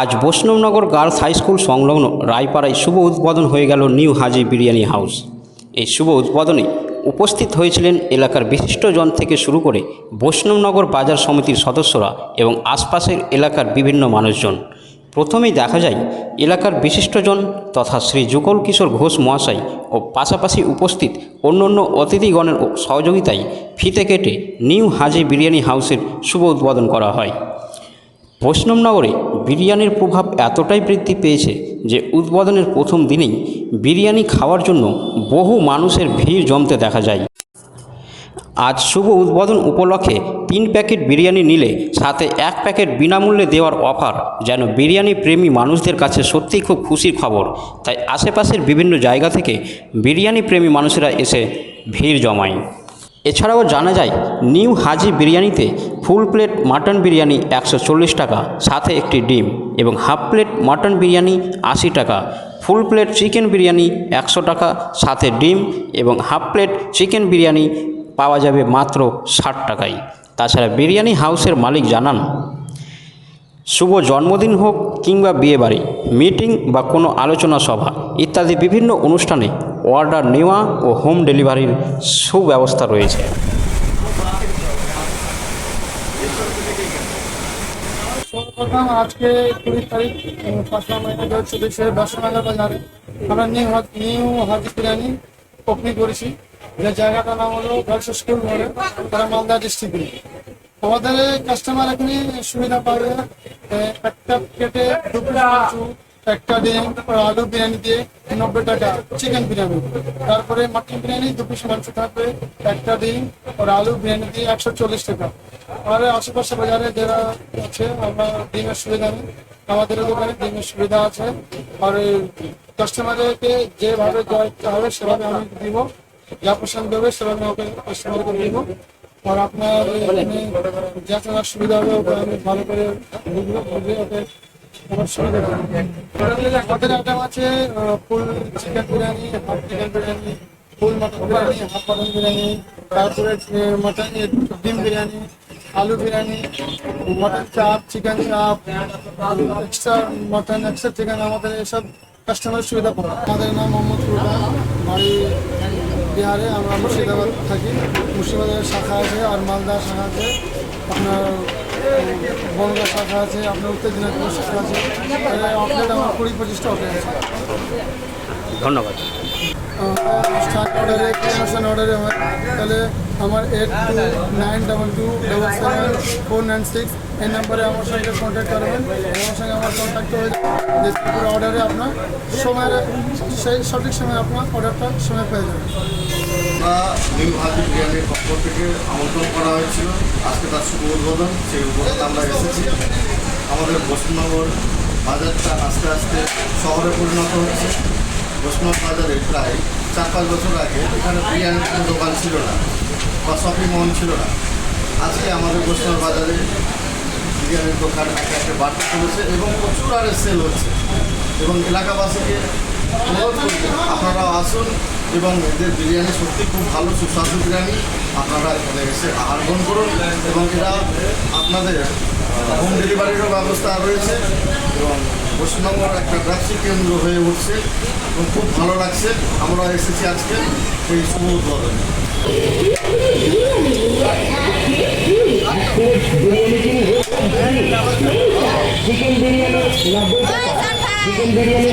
আজ Baishnabnagar girls high school সংলগ্ন রায়পাড়ায় শুভ উদ্বোধন হয়ে গেল নিউ হাজি বিরিয়ানি হাউস। এই শুভ উদ্বোধনে উপস্থিত হয়েছিলেন এলাকার বিশিষ্টজন থেকে শুরু করে বৈষ্ণবনগর বাজার সমিতির সদস্যরা এবং আশপাশের এলাকার বিভিন্ন মানুষজন। প্রথমেই দেখা যায়, এলাকার বিশিষ্টজন তথা শ্রী যুগল কিশোর ঘোষ মহাশয় ও পাশাপাশি উপস্থিত অন্যান্য অতিথিগণের সহযোগিতায় ফিতে কেটে নিউ হাজি বিরিয়ানি হাউসের শুভ উদ্বোধন করা হয়। বৈষ্ণবনগরে বিরিয়ানির প্রভাব এতটাই বৃদ্ধি পেয়েছে যে উদ্বোধনের প্রথম দিনেই বিরিয়ানি খাওয়ার জন্য বহু মানুষের ভিড় জমতে দেখা যায়। আজ শুভ উদ্বোধন উপলক্ষে তিন প্যাকেট বিরিয়ানি নিলে সাথে এক প্যাকেট বিনামূল্যে দেওয়ার অফার, যেন বিরিয়ানি প্রেমী মানুষদের কাছে সত্যিই খুব খুশির খবর। তাই আশেপাশের বিভিন্ন জায়গা থেকে বিরিয়ানি প্রেমী মানুষেরা এসে ভিড় জমায়। এছাড়াও জানা যায়, নিউ হাজি বিরিয়ানিতে ফুল প্লেট মাটন বিরিয়ানি একশো চল্লিশ টাকা, সাথে একটি ডিম এবং হাফ প্লেট মাটন বিরিয়ানি আশি টাকা, ফুল প্লেট চিকেন বিরিয়ানি একশো টাকা, সাথে ডিম এবং হাফ প্লেট চিকেন বিরিয়ানি পাওয়া যাবে মাত্র ষাট টাকায়। তাছাড়া বিরিয়ানি হাউসের মালিক জানান, শুভ জন্মদিন হোক কিংবা বিয়েবাড়ি, মিটিং বা কোনো আলোচনা সভা ইত্যাদি বিভিন্ন অনুষ্ঠানে অর্ডার নেওয়া ও হোম ডেলিভারির সুব্যবস্থা রয়েছে। সর্বপ্রথম আজকে কুড়ি তারিখ পাঁচটা মহিনা দু হাজার চব্বিশে দশমেলা বাজারে। আমরা new new Haji biryani opening করেছি। যে জায়গাটার নাম হলো গার্লস স্কুল মোড়ে তারা মালদা ডিস্ট্রিক্টে আমাদের কাস্টমার এখানে সুবিধা পাবে একটা কেটে দু পিস মাংস একটা ডিম আলু বিরিয়ানি দিয়ে নব্বই টাকা চিকেন বিরিয়ানি। তারপরে মাটন বিরিয়ানি, দু পিস মাংস থাকবে, একটা ডিম আর আলু বিরিয়ানি দিয়ে একশো চল্লিশ টাকা। আর আশেপাশে বাজারে যারা আছে, আমরা ডিমের সুবিধা নেই। আমাদের দোকানে ডিমের সুবিধা আছে। আর কাস্টমারকে যেভাবে হবে, সেভাবে আমি দিব। যা পছন্দ হবে, সেভাবে ওকে কাস্টমারকে দিব। আর আপনার যা সুবিধা হবে, ওকে আমি ভালো করে বুঝব বুঝে ওকে দেবো আইটেম আছে full chicken biryani biryani full mutton biryani mutton biryani তারপরে মটন ডিম বিরিয়ানি আলু biryani mutton chop chicken chop extra mutton extra chicken আমাদের এসব কাস্টমারের সুবিধা পাবো আমাদের নাম মোহাম্মদ রুবা বাড়ি বিহারে আমরা মুর্শিদাবাদ থাকি। মুর্শিদাবাদের শাখা আছে আর মালদা শাখা আছে। আপনার বনগা শাখা আছে আপনার উত্তর দিনাজপুর শাখা আছে। অফলেট আমার কুড়ি পঁচিশটা অফলেট আছে। ধন্যবাদ। স্টার্ট অর্ডারে অর্ডারে হয়। তাহলে আমার eight two nine double two double seven four nine six এই নাম্বারে আমার সঙ্গে কন্ট্যাক্ট করবেন। আমার সঙ্গে আমার কন্ট্যাক্ট হয়ে যাবে। যে পুরো অর্ডারে আপনার সময়ের সেই সঠিক সময় আপনার অর্ডারটা সময় পেয়ে যাবেন। আমরা নিউ হাজি বিরিয়ানির পক্ষ থেকে আমন্ত্রণ করা হয়েছিল। আজকে তার শুভ উদ্বোধন, সেই উদ্বোধনে আমরা এসেছি। আমাদের পশ্চিমবঙ্গর বাজারটা আস্তে আস্তে শহরে পরিণত হচ্ছে। পশ্চিমবঙ্গ বাজারে প্রায় চার পাঁচ বছর আগে এখানে বিরিয়ানির কোনো দোকান ছিল না বা শপিং মল ছিল না। আজকে আমাদের পশ্চিমবঙ্গ বাজারে বিরিয়ানির দোকান একে একে বাড়তে চলেছে এবং প্রচুর আরে সেল হচ্ছে। এবং এলাকাবাসীকে আপনারা আসুন এবং এদের বিরিয়ানি সত্যি খুব ভালো সুস্বাদু বিরিয়ানি। আপনারা এখানে এসে আহার গ্রহণ করুন এবং এরা আপনাদের হোম ডেলিভারিরও ব্যবস্থা রয়েছে এবং পশ্চিমবঙ্গের একটা ব্যবসায়িক কেন্দ্র হয়ে উঠছে এবং খুব ভালো লাগছে। আমরা এসেছি আজকে এই শুভ উদ্বোধনে। Chicken biryani chicken biryani